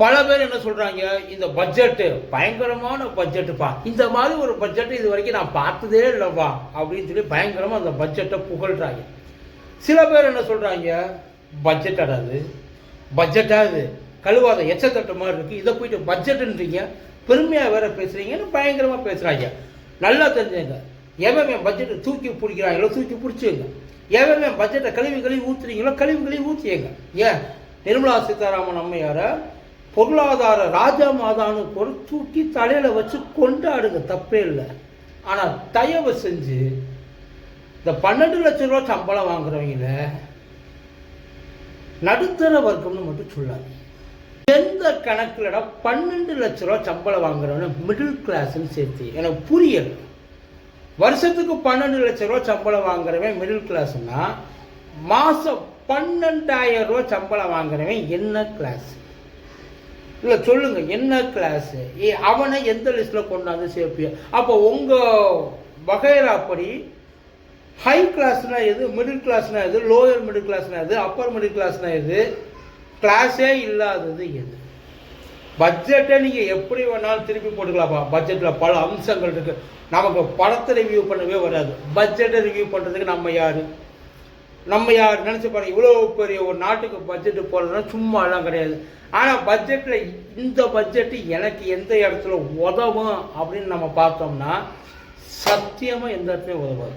பல பேர் என்ன சொல்றாங்க இந்த பட்ஜெட்டு பயங்கரமான பட்ஜெட்டுப்பா இந்த மாதிரி ஒரு பட்ஜெட் இது வரைக்கும் நான் பார்த்ததே இல்லைப்பா அப்படின்னு சொல்லி பயங்கரமா அந்த பட்ஜெட்டை புகழ்றாங்க. சில பேர் என்ன சொல்றாங்க பட்ஜெட் அடாது பட்ஜெட்டாது கழுவாத எச்சத்தட்ட மாதிரி இருக்கு இதை போயிட்டு பட்ஜெட்டுன்றீங்க பெருமையா வேற பேசுறீங்கன்னு பயங்கரமா பேசுறாங்க. நல்லா தெரிஞ்சுங்க எவன் பட்ஜெட்டை தூக்கி பிடிக்கிறாங்களோ தூக்கி பிடிச்சிங்க. எவன் என் பட்ஜெட்டை கழுவி கழுவி ஊத்துறீங்களோ கழுவி கழுவி ஊற்றியங்க ஏன்? நிர்மலா சீதாராமன் அம்மையாரை பொருளாதார ராஜா மாதான்னு பொறுத்தூக்கி தூக்கி வச்சு கொண்டாடுங்க தப்பே இல்லை. ஆனால் தயவு செஞ்சு இந்த பன்னெண்டு லட்சம் ரூபா சம்பளம் வாங்குறவங்கள நடுத்தர வர்க்கம்னு மட்டும் சொல்லாது எந்த கணக்குலடா பன்னெண்டு லட்ச ரூபா சம்பளம் வாங்குறவன மிடில் கிளாஸ்ன்னு சேர்த்து எனக்கு புரியல. வருஷத்துக்கு பன்னெண்டு லட்ச ரூபா சம்பளம் வாங்குறவன் மிடில் கிளாஸ்னா மாசம் பன்னெண்டாயிரம் ரூபா சம்பளம் வாங்குறவன் என்ன கிளாஸ் இல்லை சொல்லுங்கள் என்ன கிளாஸ் அவனை எந்த லிஸ்ட்டில் கொண்டாந்து சேர்ப்பிய? அப்போ உங்கள் வகைராப்படி ஹை கிளாஸ்னா எது மிடில் கிளாஸ்னா எது லோயர் மிடில் கிளாஸ்னா எது அப்பர் மிடில் கிளாஸ்னா எது கிளாஸே இல்லாதது எது? பட்ஜெட்டை நீங்கள் எப்படி வேணாலும் திருப்பி போட்டுக்கலாம்ப்பா. பட்ஜெட்டில் பல அம்சங்கள் இருக்குது நமக்கு படத்தை ரிவ்யூ பண்ணவே வராது. பட்ஜெட்டை ரிவ்யூ பண்ணுறதுக்கு நம்ம யார்? நம்ம யார் நினச்சி பாருங்க இவ்வளோ பெரிய ஒரு நாட்டுக்கு பட்ஜெட்டு போடுறதுனா சும்மாலாம் கிடையாது. ஆனால் பட்ஜெட்டில் இந்த பட்ஜெட்டு எனக்கு எந்த இடத்துல உதவும் அப்படின்னு நம்ம பார்த்தோம்னா சத்தியமாக எந்த இடத்துலையும் உதவாது.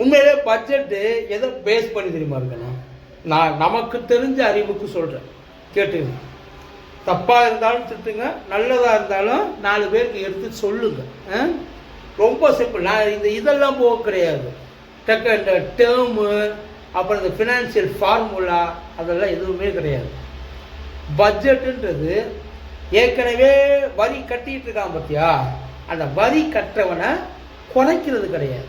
உண்மையிலே பட்ஜெட்டு எதை பேஸ் பண்ணி தெரியுமா இருக்கணும்? நான் நமக்கு தெரிஞ்ச அறிவுக்கு சொல்கிறேன் கேட்டுங்க தப்பாக இருந்தாலும் திட்டுங்க நல்லதாக இருந்தாலும் நாலு பேருக்கு எடுத்து சொல்லுங்கள் ரொம்ப சிம்பிள் நான் இந்த இதெல்லாம் போக கிடையாது. டக்கு இந்த டேர்மு அப்புறம் இந்த ஃபினான்ஷியல் ஃபார்முலா அதெல்லாம் எதுவுமே கிடையாது. பட்ஜெட்டுன்றது ஏற்கனவே வரி கட்டிட்டு இருக்கான் பார்த்தியா அந்த வரி கட்டுறவனை குறைக்கிறது கிடையாது.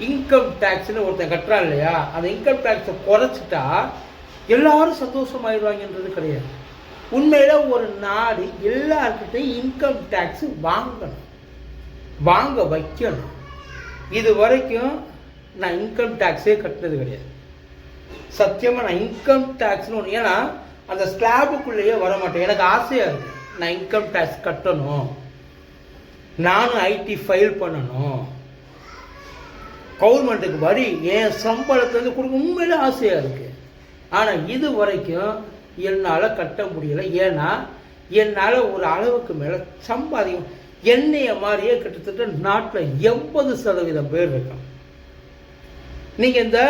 இன்கம் டேக்ஸ்னு ஒருத்தன் கட்டுறான் இல்லையா? அந்த இன்கம் டேக்ஸை குறைச்சிட்டா எல்லாரும் சந்தோஷமாயிடுவாங்கன்றது கிடையாது. உண்மையில் ஒரு நாடு எல்லாருக்கிட்டையும் இன்கம் டேக்ஸ் வாங்கணும். வாங்க வைக்கணும். இது வரைக்கும் நான் இன்கம் டேக்ஸே கட்டினது கிடையாது. சத்தியமாக நான் இன்கம் டேக்ஸ்னு ஒன்று ஏன்னா அந்த ஸ்லாபுக்குள்ளேயே வர மாட்டேன் எனக்கு ஆசையாக இருக்கு. நான் இன்கம் டேக்ஸ் கட்டணும். நானும் ஐடி ஃபைல் பண்ணணும். கவர்மெண்ட்டுக்கு வரி என் சம்பளத்துலேருந்து கொடுக்க உண்மையிலே ஆசையாக இருக்குது ஆனால் இது வரைக்கும் என்னால் கட்ட முடியலை. ஏன்னா என்னால் ஒரு அளவுக்கு மேலே சம்பாதிக்கும் என்னைய மாதிரியே கிட்டத்தட்ட நாட்டில் எண்பது சதவீதம் பேர் இருக்கான் நீங்கள் இந்த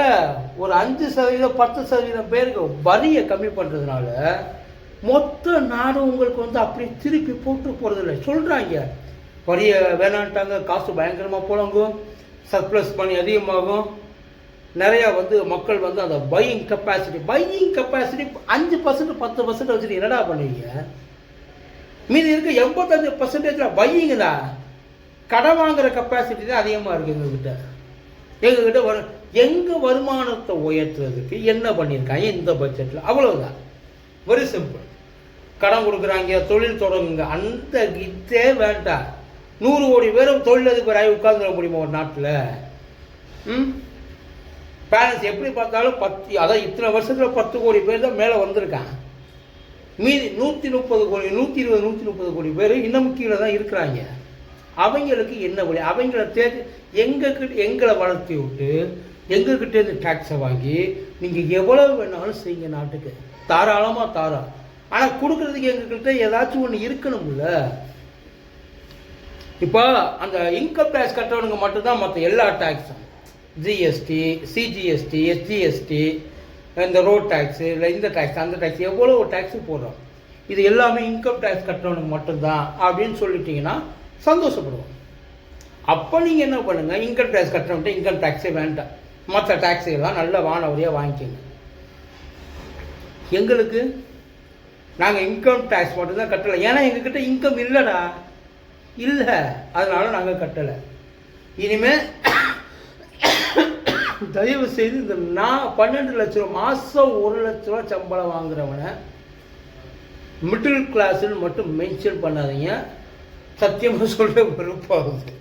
ஒரு அஞ்சு சதவீதம் பத்து சதவீதம் பேருக்கு வரியை கம்மி பண்ணுறதுனால மொத்த நாடும் உங்களுக்கு வந்து அப்படி திருப்பி போட்டு போகிறதில்ல சொல்கிறாங்க வரியை வேணான்ட்டாங்க காசு பயங்கரமாக புழங்கும் சர்ப்ளஸ் பண்ணி அதிகமாகும். நிறையா வந்து மக்கள் வந்து அந்த பையிங் கெப்பாசிட்டி பையிங் கெப்பாசிட்டி அஞ்சு பர்சன்ட் பத்து பர்சன்ட் வச்சுட்டு என்னடா பண்ணுவீங்க மீதி இருக்க எண்பத்தஞ்சு பர்சன்டேஜில் பையிங் தான் கடன் வாங்குற கெப்பாசிட்டி தான் அதிகமாக இருக்குது எங்ககிட்ட. எங்ககிட்ட வர எங்கள் வருமானத்தை உயர்த்துறதுக்கு என்ன பண்ணியிருக்காங்க? இந்த பட்ஜெட்டில் அவ்வளோதான் வெரி சிம்பிள் கடன் கொடுக்குறாங்க தொழில் தொடங்குங்க. அந்த இதே வேண்டாம். நூறு கோடி பேரும் தொழிலதிபராகி உட்கார்ந்துட முடியுமா ஒரு நாட்டில்? ம்? பேலன்ஸ் எப்படி பார்த்தாலும் பத்து அதான் இத்தனை வருஷத்தில் பத்து கோடி பேர் தான் மேலே வந்திருக்காங்க. மீதி நூற்றி முப்பது கோடி நூற்றி இருபது நூற்றி முப்பது கோடி பேர் இன்னும் கீழே தான் இருக்கிறாங்க. அவங்களுக்கு என்ன வழி அவங்கள தேர்ந்து எங்ககிட்ட எங்களை வளர்த்தி விட்டு எங்ககிட்டேருந்து டேக்ஸை வாங்கி நீங்கள் எவ்வளவு வேணாலும் செய்யுங்க நாட்டுக்கு. தாராளமாக தாரா. ஆனால் கொடுக்குறதுக்கு எங்ககிட்ட ஏதாச்சும் ஒன்று இருக்கணும்ல? இப்போ அந்த இன்கம் டேக்ஸ் கட்டுறவனுங்க மட்டும்தான் மற்ற எல்லா டேக்ஸும் ஜிஎஸ்டி சிஜிஎஸ்டி எஸ்ஜிஎஸ்டி இந்த ரோட் டேக்ஸு இல்லை இந்த டேக்ஸ் அந்த டேக்ஸ் எவ்வளோ டேக்ஸு போடுறோம். இது எல்லாமே இன்கம் டேக்ஸ் கட்டுறவனுக்கு மட்டும்தான் அப்படின்னு சொல்லிட்டீங்கன்னா சந்தோஷப்படுவோம். அப்போ நீங்கள் என்ன பண்ணுங்கள் இன்கம் டேக்ஸ் கட்டுறவன்ட்டு இன்கம் டேக்ஸே வேண்டாம். மற்ற டேக்ஸுகள்லாம் நல்ல வானவரியாக வாங்கிக்கோங்க. எங்களுக்கு நாங்கள் இன்கம் டேக்ஸ் மட்டும்தான் கட்டலை. ஏன்னா எங்ககிட்ட இன்கம் இல்லைடா. இல்லை. அதனால நாங்கள் கட்டலை. இனிமேல் தயவு செய்து இந்த நான் பன்னெண்டு லட்ச ரூபா மாதம் ஒரு லட்ச ரூபா சம்பளம் வாங்குறவனை மிடில் கிளாஸ்ன்னு மட்டும் மென்ஷன் பண்ணாதீங்க. சத்தியமாக சொல்ல விருப்பாகுது